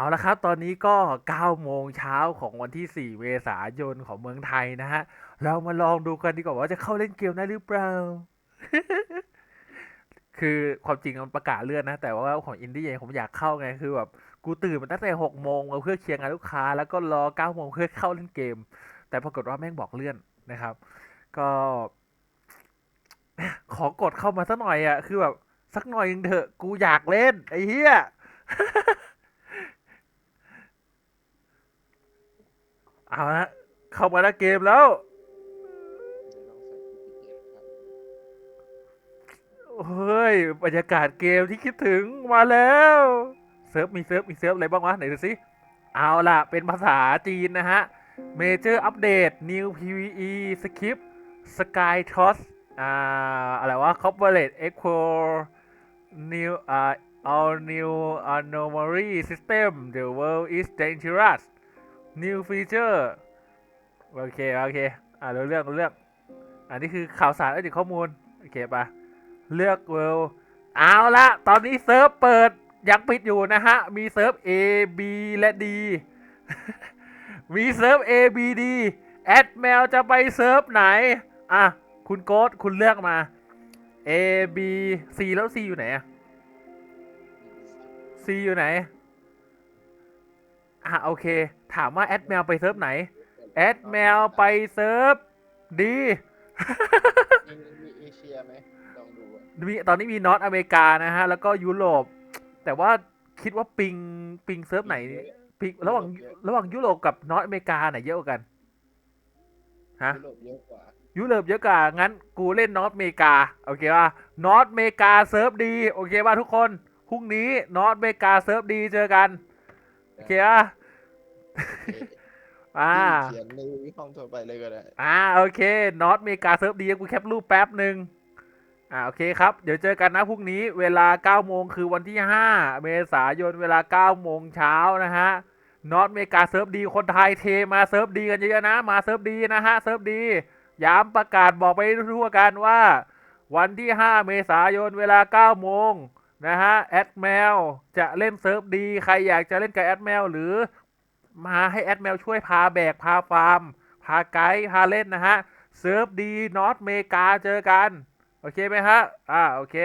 เอาละครับ ตอนนี้ก็ 9 โมงเช้าของวันที่ 4 เมษายนของเมืองไทยนะฮะ เรามาลองดูกันดีกว่าว่าจะเข้าเล่นเกมได้หรือเปล่า คือความจริงมันประกาศเลื่อนนะ แต่ว่าของอินดี้เองผมอยากเข้าไง คือแบบกูตื่นมาตั้งแต่ 6 โมงเพื่อเคลียร์งานลูกค้า แล้วก็รอ 9 โมงเพื่อเข้าเล่นเกม แต่ปรากฏว่าแม่งบอกเลื่อนนะครับ ก็ ขอกดเข้ามาสักหน่อยอะ คือแบบสักหน่อยนึงเถอะ กูอยากเล่น ไอ้เหี้ย เอาละเข้ามาแล้วเกมแล้ว เฮ้ย บรรยากาศเกมที่คิดถึงมาแล้ว เซิร์ฟมีเซิร์ฟมีเซิร์ฟอะไรบ้างวะไหนดูสิ เอาล่ะ เป็นภาษาจีนนะฮะ Major Update New PVE Skip Sky Toss อ่า อะไรวะ Corporate Echo New อ่า All New Anomaly System The World is Dangerous New Feature โอเค โอเค อ่ารู้เรื่องรู้เรื่องอันนี้คือข่าวสารอัปเดตข้อมูล โอเคปะเลือกเวลเอาละตอนนี้เซิร์ฟเปิดยังปิดอยู่นะฮะ มีเซิร์ฟ A B และ D มีเซิร์ฟ A B D แอดแมวจะไปเซิร์ฟไหน อะ คุณโกดคุณเลือกมา A B C แล้ว C อยู่ไหนอะ C อยู่ไหน อะโอเค ถามว่าแอดแมวไปเซิร์ฟไหน แอดแมวไปเซิร์ฟ D มีมีเอเชียไหมลองดูอะมีตอนนี้มีนอตอเมริกานะฮะ แล้วก็ยุโรป แต่ว่าคิดว่าปิงปิงเซิร์ฟไหนปิงระหว่างระหว่างยุโรปกับนอตอเมริกาไหนเยอะกว่ากัน ฮะ ยุโรปเยอะกว่ายุโรปเยอะกว่า งั้นกูเล่นนอตอเมริกา โอเคป่ะนอตอเมริกาเซิร์ฟดี โอเคป่ะทุกคน พรุ่งนี้นอตอเมริกาเซิร์ฟดีเจอกัน โอเคป่ะ อ่าเขียนในห้องทั่วไปเลยก็ได้ อ่าโอเคนอตอเมริกาเซิร์ฟดีกูแคปรูปแป๊บหนึ่งอ่าโอเคครับ เดี๋ยวเจอกันนะพรุ่งนี้เวลา9โมงคือวันที่ 5 เมษายนเวลา9โมงเช้านะฮะนอตอเมริกาเซิร์ฟดีคนไทยเทมาเซิร์ฟดีกันเยอะๆนะ มาเซิร์ฟดีนะฮะเซิร์ฟดีย้ำประกาศบอกไปทั่วกันว่า วันที่ 5 เมษายนเวลา9โมงนะฮะแอดแมวจะเล่นเซิร์ฟดี ใครอยากจะเล่นกับแอดแมวหรือ มาให้แอดแมวช่วยพาแบก พาฟาร์ม พาไกด์ พาเล่นนะฮะ เซิร์ฟดีนอตเมกาเจอกัน โอเคไหมฮะ อ่า โอเค